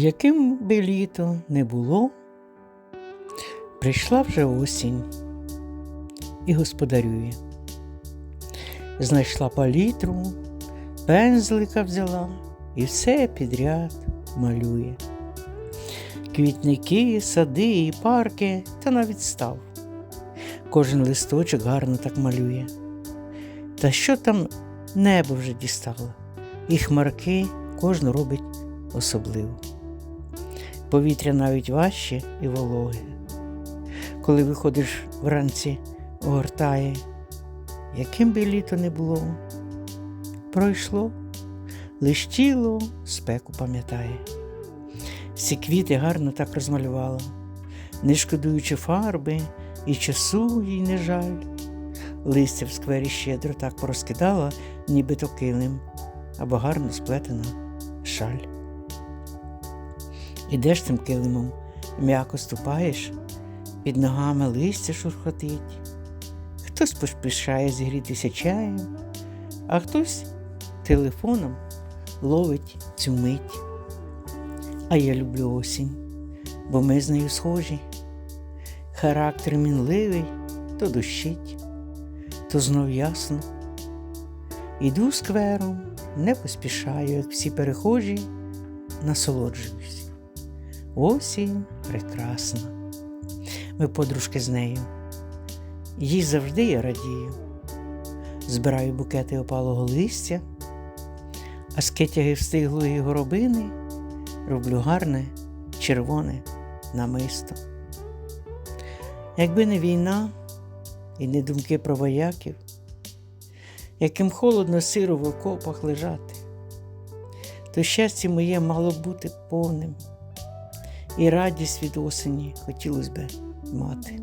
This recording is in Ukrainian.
Яким би літо не було, прийшла вже осінь і господарює. Знайшла палітру, пензлика взяла і все підряд малює. Квітники, сади і парки та навіть став. Кожен листочок гарно так малює. Та що там небо вже дістало, і хмарки кожну робить особливо. Повітря навіть важче і вологе. Коли виходиш вранці, огортає, яким би літо не було, пройшло, лиш тіло спеку пам'ятає. Всі квіти гарно так розмалювала, не шкодуючи фарби і часу їй не жаль. Листя в сквері щедро так порозкидала, ніби то килим, або гарно сплетена шаль. Ідеш цим килимом, м'яко ступаєш, під ногами листя шурхотить. Хтось поспішає зігрітися чаєм, а хтось телефоном ловить цю мить. А я люблю осінь, бо ми з нею схожі. Характер мінливий, то дощить, то знов ясно. Іду сквером, не поспішаю, як всі перехожі, насолоджуюсь. Осінь прекрасна. Ми подружки з нею. Їй завжди я радію. Збираю букети опалого листя, а з китяги встиглої горобини роблю гарне червоне намисто. Якби не війна і не думки про вояків, яким холодно сиро в окопах лежати, то щастя моє мало бути повним, і радість від осені хотілося б мати.